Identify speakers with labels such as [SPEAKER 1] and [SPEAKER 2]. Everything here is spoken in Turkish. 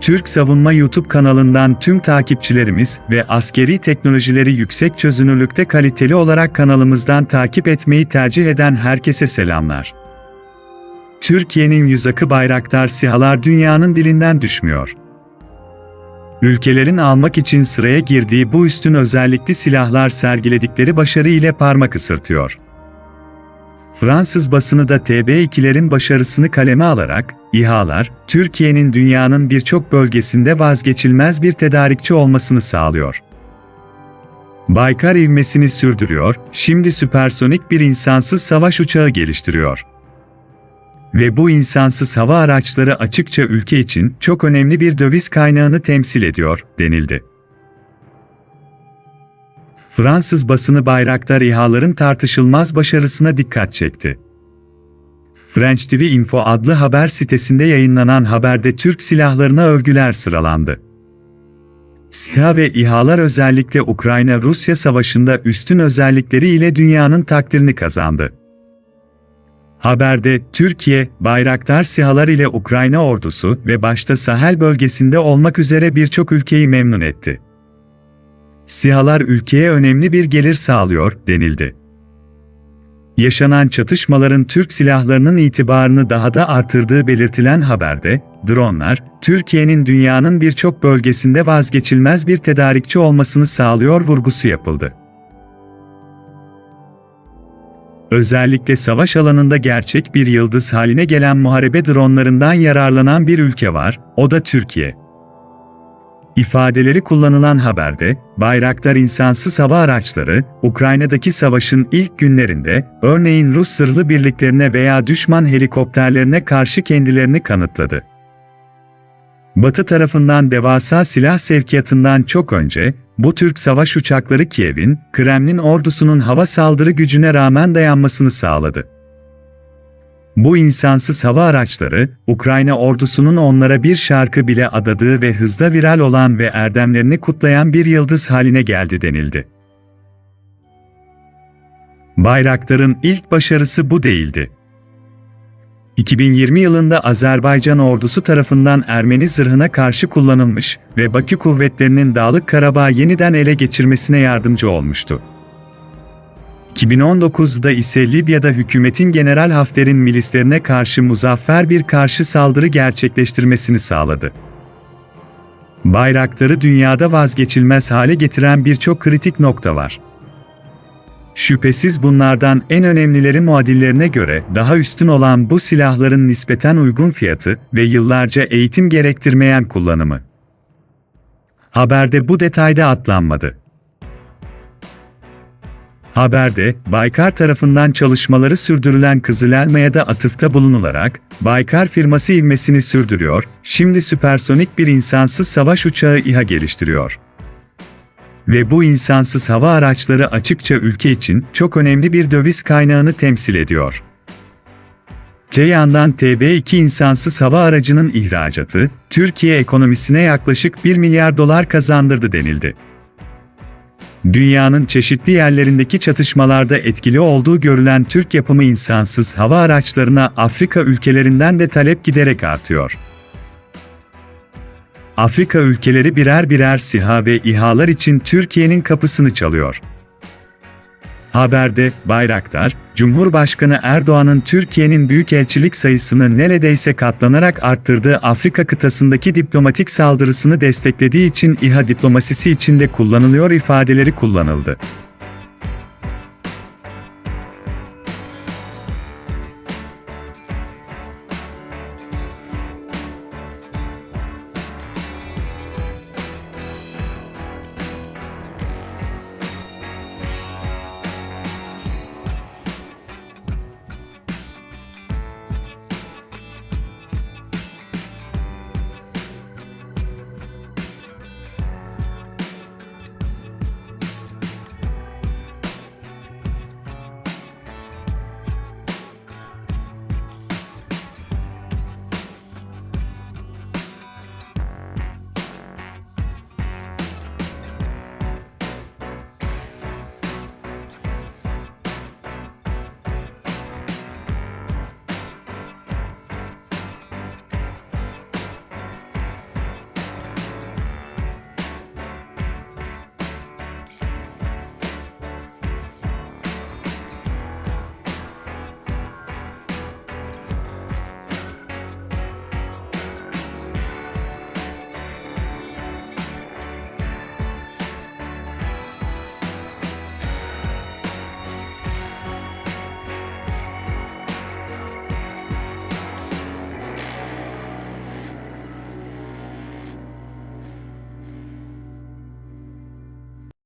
[SPEAKER 1] Türk Savunma YouTube kanalından tüm takipçilerimiz ve askeri teknolojileri yüksek çözünürlükte kaliteli olarak kanalımızdan takip etmeyi tercih eden herkese selamlar. Türkiye'nin yüz akı bayraktar sihalar dünyanın dilinden düşmüyor. Ülkelerin almak için sıraya girdiği bu üstün özellikli silahlar sergiledikleri başarı ile parmak ısırtıyor. Fransız basını da TB2'lerin başarısını kaleme alarak, İHA'lar, Türkiye'nin dünyanın birçok bölgesinde vazgeçilmez bir tedarikçi olmasını sağlıyor. Baykar ivmesini sürdürüyor, şimdi süpersonik bir insansız savaş uçağı geliştiriyor. Ve bu insansız hava araçları açıkça ülke için çok önemli bir döviz kaynağını temsil ediyor, denildi. Fransız basını Bayraktar İHA'ların tartışılmaz başarısına dikkat çekti. French TV Info adlı haber sitesinde yayınlanan haberde Türk silahlarına övgüler sıralandı. SİHA ve İHA'lar özellikle Ukrayna-Rusya savaşında üstün özellikleri ile dünyanın takdirini kazandı. Haberde, Türkiye, Bayraktar SİHA'lar ile Ukrayna ordusu ve başta Sahel bölgesinde olmak üzere birçok ülkeyi memnun etti. SİHA'lar ülkeye önemli bir gelir sağlıyor, denildi. Yaşanan çatışmaların Türk silahlarının itibarını daha da artırdığı belirtilen haberde, dronlar, Türkiye'nin dünyanın birçok bölgesinde vazgeçilmez bir tedarikçi olmasını sağlıyor vurgusu yapıldı. Özellikle savaş alanında gerçek bir yıldız haline gelen muharebe dronlarından yararlanan bir ülke var, o da Türkiye. İfadeleri kullanılan haberde, Bayraktar insansız hava araçları, Ukrayna'daki savaşın ilk günlerinde, örneğin Rus sırlı birliklerine veya düşman helikopterlerine karşı kendilerini kanıtladı. Batı tarafından devasa silah sevkiyatından çok önce, bu Türk savaş uçakları Kiev'in, Kremlin ordusunun hava saldırı gücüne rağmen dayanmasını sağladı. Bu insansız hava araçları, Ukrayna ordusunun onlara bir şarkı bile adadığı ve hızla viral olan ve erdemlerini kutlayan bir yıldız haline geldi denildi. Bayraktar'ın ilk başarısı bu değildi. 2020 yılında Azerbaycan ordusu tarafından Ermeni zırhına karşı kullanılmış ve Bakü kuvvetlerinin Dağlık Karabağ yeniden ele geçirmesine yardımcı olmuştu. 2019'da ise Libya'da hükümetin General Hafter'in milislerine karşı muzaffer bir karşı saldırı gerçekleştirmesini sağladı. Bayraktarı dünyada vazgeçilmez hale getiren birçok kritik nokta var. Şüphesiz bunlardan en önemlileri muadillerine göre daha üstün olan bu silahların nispeten uygun fiyatı ve yıllarca eğitim gerektirmeyen kullanımı. Haberde bu detayda atlanmadı. Haberde, Baykar tarafından çalışmaları sürdürülen Kızılelma'ya da atıfta bulunularak, Baykar firması ivmesini sürdürüyor, şimdi süpersonik bir insansız savaş uçağı İHA geliştiriyor. Ve bu insansız hava araçları açıkça ülke için çok önemli bir döviz kaynağını temsil ediyor. Te yandan TB2 insansız hava aracının ihracatı, Türkiye ekonomisine yaklaşık 1 milyar dolar kazandırdı denildi. Dünyanın çeşitli yerlerindeki çatışmalarda etkili olduğu görülen Türk yapımı insansız hava araçlarına Afrika ülkelerinden de talep giderek artıyor. Afrika ülkeleri birer birer SİHA ve İHA'lar için Türkiye'nin kapısını çalıyor. Haberde, Bayraktar, Cumhurbaşkanı Erdoğan'ın Türkiye'nin büyükelçilik sayısını neredeyse katlanarak arttırdığı Afrika kıtasındaki diplomatik saldırısını desteklediği için İHA diplomasisi içinde kullanılıyor ifadeleri kullanıldı.